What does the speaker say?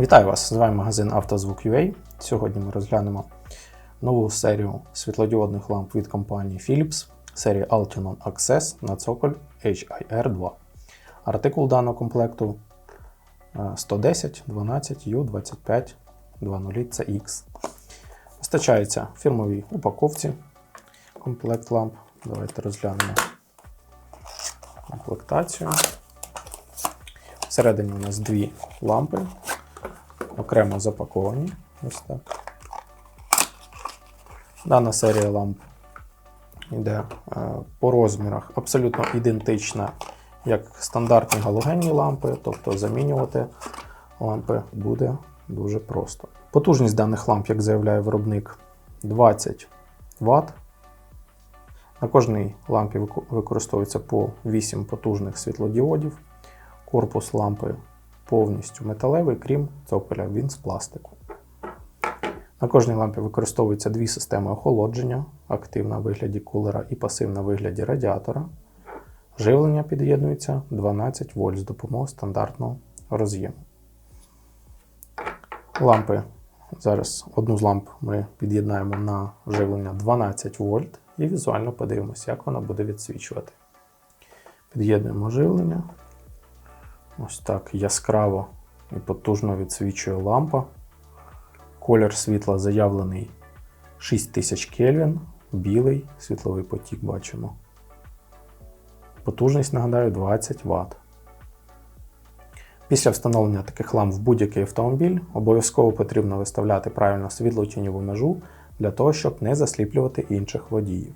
Вітаю вас! З вами магазин «Автозвук.UA». Сьогодні ми розглянемо нову серію світлодіодних ламп від компанії Philips, серії Altenon Access на цоколь HIR2. Артикул даного комплекту е, 110 12 U25 20CX. Постачається в фірмовій упаковці комплект ламп. Давайте розглянемо комплектацію. Всередині у нас дві лампи, окремо запаковані. Ось так. Дана серія ламп йде е, по розмірах абсолютно ідентична, як стандартні галогенні лампи, тобто замінювати лампи буде дуже просто. Потужність даних ламп, як заявляє виробник, 20 Вт. На кожній лампі використовується по 8 потужних світлодіодів. Корпус лампи повністю металевий, крім цоколя, він з пластику. На кожній лампі використовуються дві системи охолодження: активна в вигляді кулера і пасивна в вигляді радіатора. Живлення під'єднується 12 вольт з допомогою стандартного роз'єму. Лампи. Зараз одну з ламп ми під'єднаємо на живлення 12 вольт і візуально подивимося, як вона буде відсвічувати. Під'єднуємо живлення. Ось так яскраво і потужно відсвічує лампа. Колір світла заявлений 6000 Кельвін, білий світловий потік бачимо. Потужність, нагадаю, 20 Вт. Після встановлення таких ламп в будь-який автомобіль обов'язково потрібно виставляти правильно світло-тіньову межу для того, щоб не засліплювати інших водіїв.